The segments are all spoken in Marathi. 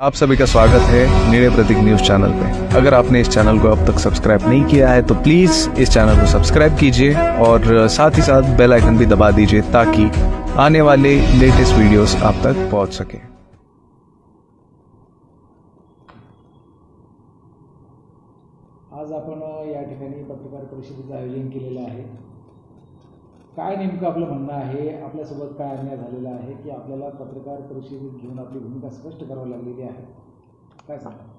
आप सभी का स्वागत है नीले प्रतीक न्यूज़ चैनल पे। अगर आपने इस चैनल को अब तक सब्सक्राइब नहीं किया है तो प्लीज़ इस चैनल को सब्सक्राइब कीजिए और साथ ही साथ बेल आइकन भी दबा दीजिए ताकि आने वाले लेटेस्ट वीडियोस आप तक पहुँच सके। आज ठिकाणी पत्रकार परिषदेचं आयोजन काय नेमकं आपलं म्हणणं आहे? आपल्यासोबत काय अन्याय झालेला आहे? की आपल्याला पत्रकार परिषदेत घेऊन आपली भूमिका स्पष्ट करावी लागलेली आहे? काय सांगा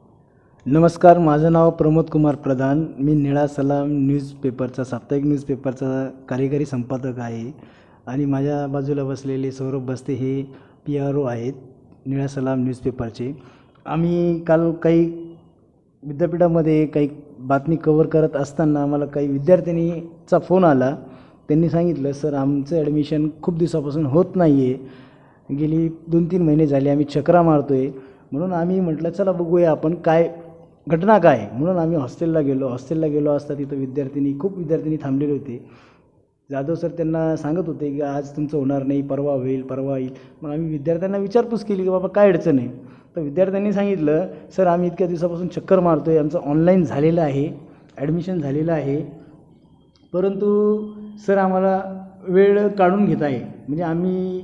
नमस्कार माझं नाव प्रमोद कुमार प्रधान. मी निळा सलाम न्यूजपेपरचा साप्ताहिक न्यूजपेपरचा कार्यकारी संपादक आहे. आणि माझ्या बाजूला बसलेले सौरभ बस्ते हे पी आर ओ आहेत निळा सलाम न्यूजपेपरचे आम्ही काल काही विद्यापीठामध्ये काही बातमी कवर करत असताना आम्हाला काही विद्यार्थिनीचा फोन आला. त्यांनी सांगितलं सर आमचं ॲडमिशन खूप दिवसापासून होत नाही आहे गेली दोन तीन महिने झाले आम्ही चक्रा मारतो आहे म्हणून आम्ही म्हटलं चला बघूया आपण काय घटना काय? म्हणून आम्ही हॉस्टेलला गेलो. हॉस्टेलला गेलो असता तिथं विद्यार्थिनी खूप विद्यार्थिनी थांबलेले होते. जाधव सर त्यांना सांगत होते की आज तुमचं होणार नाही परवा होईल परवा येईल. मग आम्ही विद्यार्थ्यांना विचारपूस केली की बाबा काय अडचण आहे? तर विद्यार्थ्यांनी सांगितलं सर आम्ही इतक्या दिवसापासून चक्कर मारतो आहे आमचं ऑनलाईन झालेलं आहे. ॲडमिशन झालेलं आहे. परंतु सर आम्हाला वेळ काढून घेत आहे. म्हणजे आम्ही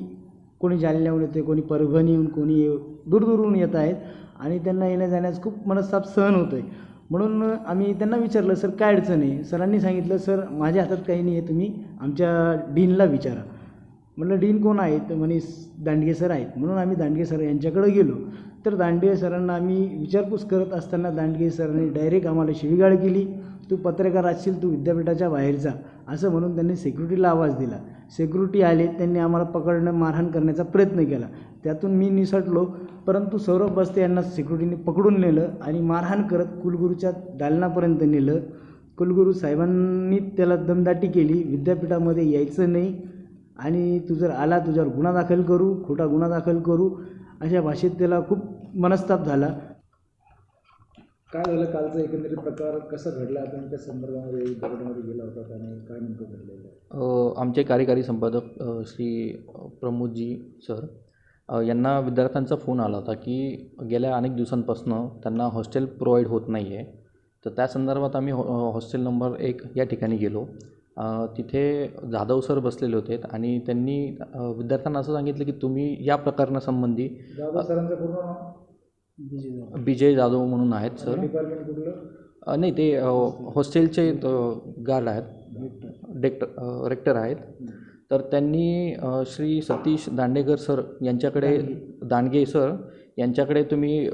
कोणी जालन्याहून येते कोणी परभणीहून कोणी दूरदूरहून येत आहेत आणि त्यांना येण्या जाण्यास खूप मनस्ताप सहन होतो आहे म्हणून आम्ही त्यांना विचारलं सर काय अडचण आहे? सरांनी सांगितलं सर माझ्या हातात काही नाही आहे तुम्ही आमच्या डीनला विचारा. म्हटलं डीन कोण आहे? तर म्हणे दांडगे सर आहेत. म्हणून आम्ही दांडगे सर यांच्याकडे गेलो. तर दांडगे सरांना आम्ही विचारपूस करत असताना दांडगे सरांनी डायरेक्ट आम्हाला शिवीगाळ केली. तू पत्रकार असशील तू विद्यापीठाच्या बाहेर जा असं म्हणून त्यांनी सेक्युरिटीला आवाज दिला. सेक्युरिटी आले त्यांनी आम्हाला पकडणं मारहाण करण्याचा प्रयत्न केला. त्यातून मी निसटलो परंतु सौरभ बस्ते यांना सेक्युरिटीने पकडून नेलं आणि मारहाण करत कुलगुरूच्या दालनापर्यंत नेलं. कुलगुरू साहेबांनी त्याला दमदाटी केली विद्यापीठामध्ये यायचं नाही आणि तू जर आला तुझ्यावर गुन्हा दाखल करू खोटा गुन्हा दाखल करू अशा भाषेत त्याला खूप मनस्ताप झाला. काय झालं? कालचा एकंदरीत प्रकार कसा घडला? आपण त्या संदर्भामध्ये विद्यापीठामध्ये गेला होता आणि काय नेमकं घडलेलं आहे? आमचे कार्यकारी संपादक श्री प्रमोदजी सर यांना विद्यार्थ्यांचा फोन आला होता की गेल्या अनेक दिवसांपासून त्यांना हॉस्टेल प्रोव्हाइड होत नाही आहे तर त्या संदर्भात आम्ही हॉ हॉस्टेल नंबर एक या ठिकाणी गेलो. तिथे जाधव सर बसलेले होते आणि त्यांनी विद्यार्थ्यांना असं सांगितलं की तुम्ही या प्रकरणासंबंधी जाधव सरांचं पूर्ण नाव? विजय जाधव म्हणून आहेत सर. नाही ते हॉस्टेलचे गार्ड आहेत. डेक्टर रेक्टर आहेत. तर त्यांनी श्री सतीश दांडेकर सर यांच्याकडे दांडगे. सर यांच्याकडे तुम्ही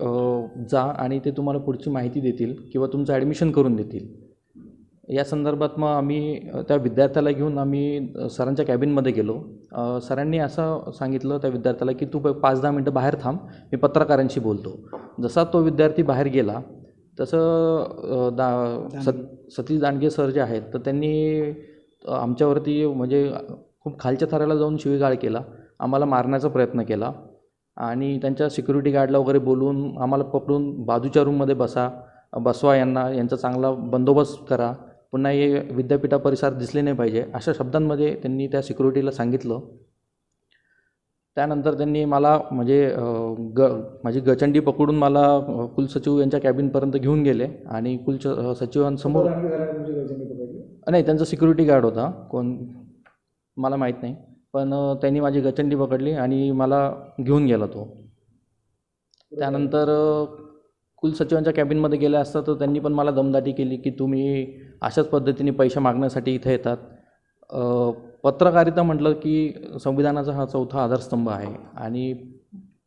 जा आणि ते तुम्हाला पुढची माहिती देतील किंवा तुमचं ॲडमिशन करून देतील. या संदर्भात मग आम्ही त्या विद्यार्थ्याला घेऊन आम्ही सरांच्या कॅबिनमध्ये गेलो. सरांनी असं सांगितलं त्या विद्यार्थ्याला की तू प- पाच दहा मिनटं बाहेर थांब मी पत्रकारांशी बोलतो. जसा तो विद्यार्थी बाहेर गेला तसं दा सत सतीश दांडगे सर जे आहेत तर त्यांनी आमच्यावरती म्हणजे खूप खालच्या थराला जाऊन शिवीगाळ केला आम्हाला मारण्याचा प्रयत्न केला आणि त्यांच्या सिक्युरिटी गार्डला वगैरे बोलून आम्हाला पकडून बाजूच्या रूममध्ये बसा बसवा यांना यांचा चांगला बंदोबस्त करा. पुन्हा हे विद्यापीठा परिसरात दिसले नाही पाहिजे अशा शब्दांमध्ये त्यांनी त्या सिक्युरिटीला सांगितलं. त्यानंतर त्यांनी मला म्हणजे ग माझी गचंडी पकडून मला कुलसचिव यांच्या कॅबिनपर्यंत घेऊन गेले आणि कुलच अ, सचिवांसमोर नाही त्यांचा सिक्युरिटी गार्ड होता. कोण मला माहीत नाही. पण त्यांनी माझी गचंडी पकडली आणि मला घेऊन गेला तो. त्यानंतर कुलसचिवांच्या कॅबिनमध्ये गेले असता तर त्यांनी पण मला दमदाटी केली की तुम्ही अशाच पद्धतीने पैसे मागण्यासाठी इथं येतात. पत्रकारिता म्हटलं की संविधानाचा हा चौथा आधारस्तंभ आहे आणि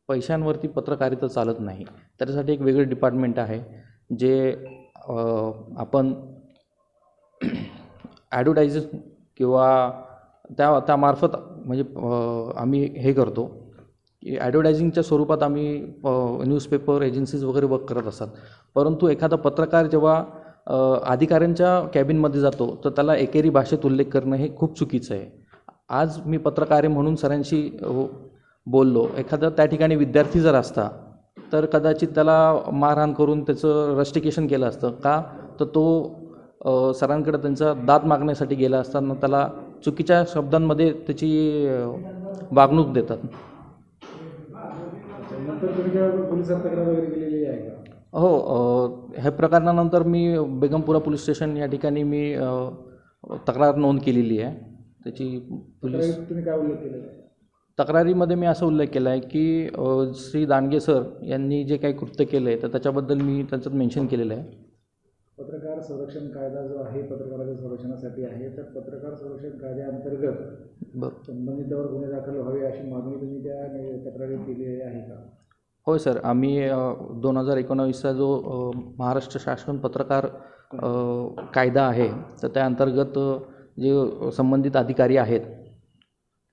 पैशांवरती पत्रकारिता चालत नाही. त्याच्यासाठी एक वेगळं डिपार्टमेंट आहे जे आपण ॲडव्हर्टायझेस किंवा त्या त्यामार्फत म्हणजे आम्ही हे करतो. की ॲडव्हर्टायझिंगच्या स्वरूपात आम्ही न्यूजपेपर एजन्सीज वगैरे वर्क करत असतात. परंतु एखादा पत्रकार जेव्हा अधिकाऱ्यांच्या कॅबिनमध्ये जातो तर त्याला एकेरी भाषेत उल्लेख करणं हे खूप चुकीचं आहे. आज मी पत्रकार आहे म्हणून सरांशी बोललो. एखादा त्या ठिकाणी विद्यार्थी जर असता तर कदाचित त्याला मारहाण करून त्याचं रस्टिकेशन केलं असतं का? तर तो सरांकडे त्यांचा दाद मागण्यासाठी गेला असताना त्याला चुकीच्या शब्दांमध्ये त्याची वागणूक देतात. मग नंतर तुम्ही काय पोलिसात तक्रार वगैरे केलेली आहे का? हो ह्या प्रकरणानंतर मी बेगमपुरा पोलीस स्टेशन या ठिकाणी मी अ, तक्रार नोंद केलेली आहे. त्याची पोलीस तक्रारीत तुम्ही काय उल्लेख केलेला आहे? तक्रारीमध्ये मी असा उल्लेख केला आहे की अ, श्री दांडगे सर यांनी जे काही कृत्य केलं आहे तर त्याच्याबद्दल मी त्याच्यात मेन्शन केलेलं आहे. पत्रकार संरक्षण कायदा जो आहे पत्रकाराच्या संरक्षणासाठी आहे तर पत्रकार संरक्षण कायद्याअंतर्गत बरं. संबंधितावर गुन्हे दाखल व्हावे अशी मागणी तुम्ही त्या नि- तक्रारीत केली आहे का? होय सर आम्ही दोन हजार एकोणावीसचा जो महाराष्ट्र शासन पत्रकार कायदा आहे तर त्या अंतर्गत जे संबंधित अधिकारी आहेत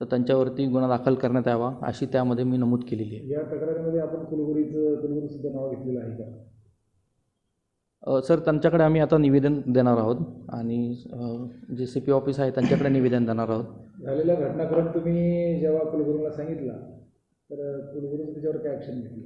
तर त्यांच्यावरती गुन्हा दाखल करण्यात यावा अशी त्यामध्ये मी नमूद केलेली आहे. या तक्रारीमध्ये आपण कुलगुरीचं कुलगुरूसुद्धा नाव घेतलेलं आहे का? सर त्यांच्याकडे आम्ही आता निवेदन देणार आहोत आणि जे सी पी ऑफिस आहे त्यांच्याकडे निवेदन देणार आहोत. झालेल्या घटनाक्रम तुम्ही जेव्हा कुलगुरूला सांगितला तर कुलगुरूने त्याच्यावर काय ॲक्शन घेतली?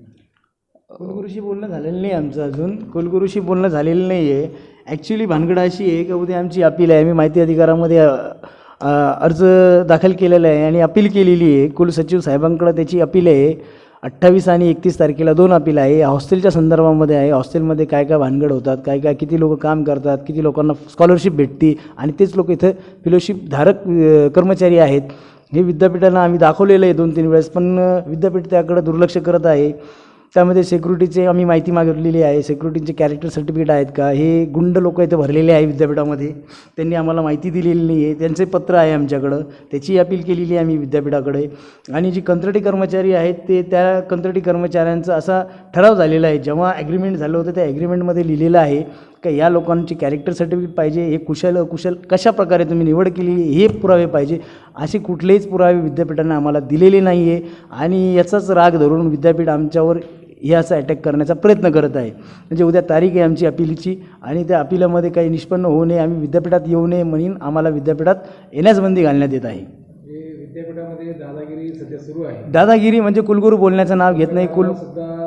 कुलगुरूशी बोलणं झालेलं नाही आमचं अजून. कुलगुरूशी बोलणं झालेलं नाही आहे ॲक्च्युली भानगड अशी आहे की उद्या आमची अपील आहे. आम्ही माहिती अधिकारामध्ये अर्ज दाखल केलेला आहे आणि अपील केलेली आहे. कुलसचिव साहेबांकडं त्याची अपील आहे. अठ्ठावीस आणि एकतीस तारखेला दोन अपील आहे. हॉस्टेलच्या संदर्भामध्ये आहे. हॉस्टेलमध्ये काय काय भानगड होतात काय काय किती लोक काम करतात किती लोकांना स्कॉलरशिप भेटते आणि तेच लोक इथं फेलोशिप धारक कर्मचारी आहेत. हे विद्यापीठाला आम्ही दाखवलेलं आहे दोन तीन वेळेस पण विद्यापीठ त्याकडे दुर्लक्ष करत आहे. त्यामध्ये सिक्युरिटीचे आम्ही माहिती मागितलेली आहे. सिक्युरिटीचे कॅरेक्टर सर्टिफिकेट आहेत का? हे गुंड लोक इथे भरलेले आहे विद्यापीठामध्ये. त्यांनी आम्हाला माहिती दिलेली नाही आहे त्यांचे पत्र आहे आमच्याकडं. त्याची अपील केलेली आहे आम्ही विद्यापीठाकडे. आणि जी कंत्राटी कर्मचारी आहेत ते त्या कंत्राटी कर्मचाऱ्यांचा असा ठराव झालेला आहे. जेव्हा ॲग्रीमेंट झालं होतं त्या ॲग्रीमेंटमध्ये लिहिलेलं आहे का या लोकांची कॅरेक्टर सर्टिफिकेट पाहिजे हे कुशल अकुशल कशा प्रकारे तुम्ही निवड केली हे पुरावे पाहिजे असे कुठलेच पुरावे विद्यापीठाने आम्हाला दिलेले नाही आहे आणि याचाच राग धरून विद्यापीठ आमच्यावर हे असं अटॅक करण्याचा प्रयत्न करत आहे. म्हणजे उद्या तारीख आहे आमची अपिलीची आणि त्या अपिलामध्ये काही निष्पन्न होऊ नये आम्ही विद्यापीठात येऊ नये म्हणून आम्हाला विद्यापीठात येण्यास बंदी घालण्यात येत आहे. विद्यापीठामध्ये दादागिरी सध्या सुरू आहे. दादागिरी म्हणजे कुलगुरू बोलण्याचं नाव घेत नाही. कुल सुद्धा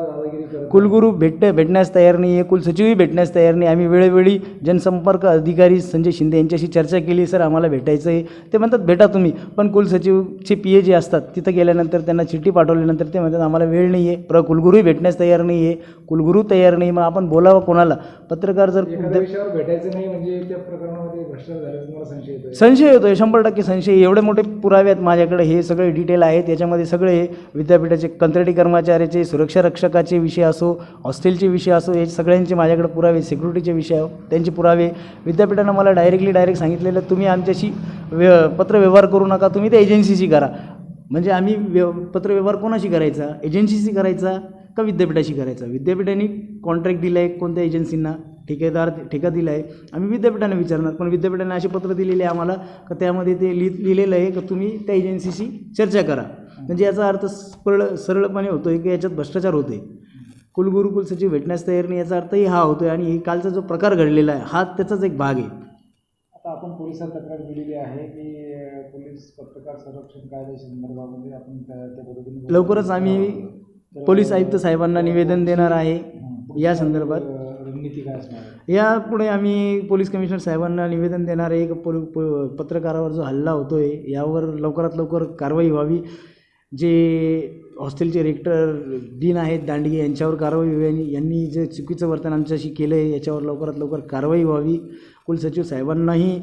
कुलगुरू भेट भेटण्यास तयार नाही आहे कुलसचिवही भेटण्यास तयार नाही. आम्ही वेळोवेळी जनसंपर्क अधिकारी संजय शिंदे यांच्याशी चर्चा केली सर आम्हाला भेटायचं आहे ते म्हणतात भेटा तुम्ही. पण कुलसचिवचे पी ए जे असतात तिथं गेल्यानंतर त्यांना चिठ्ठी पाठवल्यानंतर ते म्हणतात आम्हाला वेळ नाही आहे प्र कुलगुरूही भेटण्यास तयार नाही आहे कुलगुरू तयार नाही मग आपण बोलावं कोणाला? पत्रकार जर भेटायचं नाही म्हणजे त्या प्रकरणामध्ये संशय येतोय? शंभर टक्के संशय एवढे मोठे पुरावे आहेत माझ्याकडे हे सगळे डिटेल आहेत. याच्यामध्ये सगळे विद्यापीठाचे कंत्राटी कर्मचाऱ्याचे सुरक्षा रक्षकाचे विषय असो असो हॉस्टेलचे विषय असो हे सगळ्यांचे माझ्याकडे पुरावे सिक्युरिटीचे विषय त्यांचे पुरावे. विद्यापीठानं मला डायरेक्टली डायरेक्ट सांगितलेलं तुम्ही आमच्याशी व्य पत्रव्यवहार करू नका तुम्ही त्या एजन्सीशी करा. म्हणजे आम्ही व्य पत्रव्यवहार कोणाशी करायचा? एजन्सीशी करायचा का विद्यापीठाशी करायचा? विद्यापीठाने कॉन्ट्रॅक्ट दिला आहे कोणत्या एजन्सींना? ठेकेदार ठेका दिला आहे आम्ही विद्यापीठाने विचारणार पण विद्यापीठाने असे पत्र दिलेले आहे आम्हाला का त्यामध्ये ते लिहि लिहिलेलं आहे का तुम्ही त्या एजन्सीशी चर्चा करा. म्हणजे याचा अर्थ सरळ सरळपणे होतो आहे की याच्यात भ्रष्टाचार होते कुलगुरू कुलसचिव भेटण्यास तयार नाही याचा अर्थही हा होतो आहे आणि हे कालचा जो प्रकार घडलेला आहे हा त्याचाच एक भाग आहे. आता आपण पोलिसात तक्रार दिलेली आहे. की पोलीस पत्रकार संरक्षण कायद्या संदर्भामध्ये आपण त्या त्या पद्धतीने लवकरच आम्ही पोलीस आयुक्त साहेबांना निवेदन देणार आहे. या संदर्भात. अं, रणनीती काय असणार आहे? यापुढे आम्ही पोलीस कमिशनर साहेबांना निवेदन देणार आहे. की पोल पत्रकारावर जो हल्ला होतो आहे यावर लवकरात लवकर कारवाई व्हावी. जे हॉस्टेलचे रेक्टर डीन आहेत दांडगे यांच्यावर कारवाई व्हावी यांनी जे चुकीचं वर्तन आमच्याशी केलं आहे याच्यावर लवकरात लवकर कारवाई व्हावी. कुलसचिव साहेबांनाही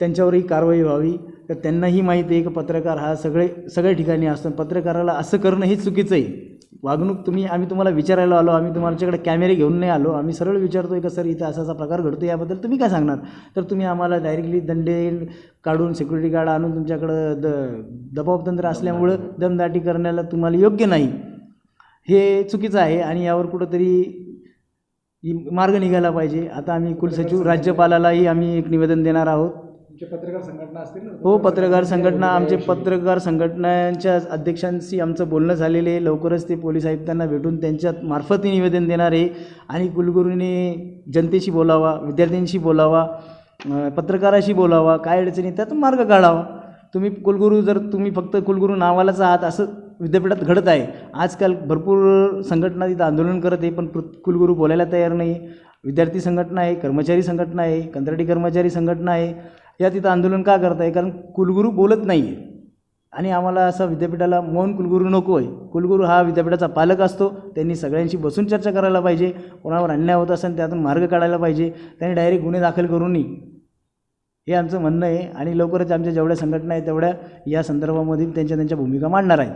त्यांच्यावरही कारवाई व्हावी. तर त्यांनाही माहिती आहे की पत्रकार हा सगळे सगळ्या ठिकाणी असतो पत्रकाराला असं करणं हे चुकीचं आहे. वागणूक तुम्ही आम्ही तुम्हाला विचारायला आलो आम्ही तुमच्याकडे कॅमेरे घेऊन नाही आलो आम्ही सरळ विचारतो आहे का सर इथं असा असा प्रकार घडतो याबद्दल तुम्ही काय सांगणार? तर तुम्ही आम्हाला डायरेक्टली दंडे काढून सिक्युरिटी गार्ड आणून तुमच्याकडं द दबावतंत्र असल्यामुळं दमदाटी करण्याला तुम्हाला योग्य नाही. हे चुकीचं आहे आणि यावर कुठंतरी मार्ग निघायला पाहिजे. आता आम्ही कुलसचिव राज्यपालालाही आम्ही एक निवेदन देणार आहोत. पत्रकार संघटना असतील हो पत्रकार संघटना आमचे पत्रकार संघटनांच्या अध्यक्षांशी आमचं बोलणं झालेलं आहे. लवकरच ते पोलीस आयुक्तांना भेटून त्यांच्या मार्फत निवेदन देणार आहे. आणि कुलगुरूने जनतेशी बोलावा विद्यार्थ्यांशी बोलावा पत्रकाराशी बोलावा काय अडचणी त्यातून मार्ग काढावा. तुम्ही कुलगुरू जर तुम्ही फक्त कुलगुरू नावालाच आहात असं विद्यापीठात घडत आहे. आजकाल भरपूर संघटना तिथं आंदोलन करत आहे पण कुलगुरू बोलायला तयार नाही. विद्यार्थी संघटना आहे कर्मचारी संघटना आहे कंत्राटी कर्मचारी संघटना आहे. या तिथं आंदोलन का करत आहे कारण कुलगुरू बोलत नाही आहे आणि आम्हाला असं विद्यापीठाला मौन कुलगुरू नको आहे. कुलगुरू हा विद्यापीठाचा पालक असतो. त्यांनी सगळ्यांशी बसून चर्चा करायला पाहिजे. कोणावर अन्याय होत असेल त्यातून मार्ग काढायला पाहिजे. त्यांनी डायरेक्ट गुन्हे दाखल करू नये. हे आमचं म्हणणं आहे. आणि लवकरच आमच्या जेवढ्या संघटना आहेत तेवढ्या या संदर्भामध्ये त्यांच्या त्यांच्या भूमिका मांडणार आहेत.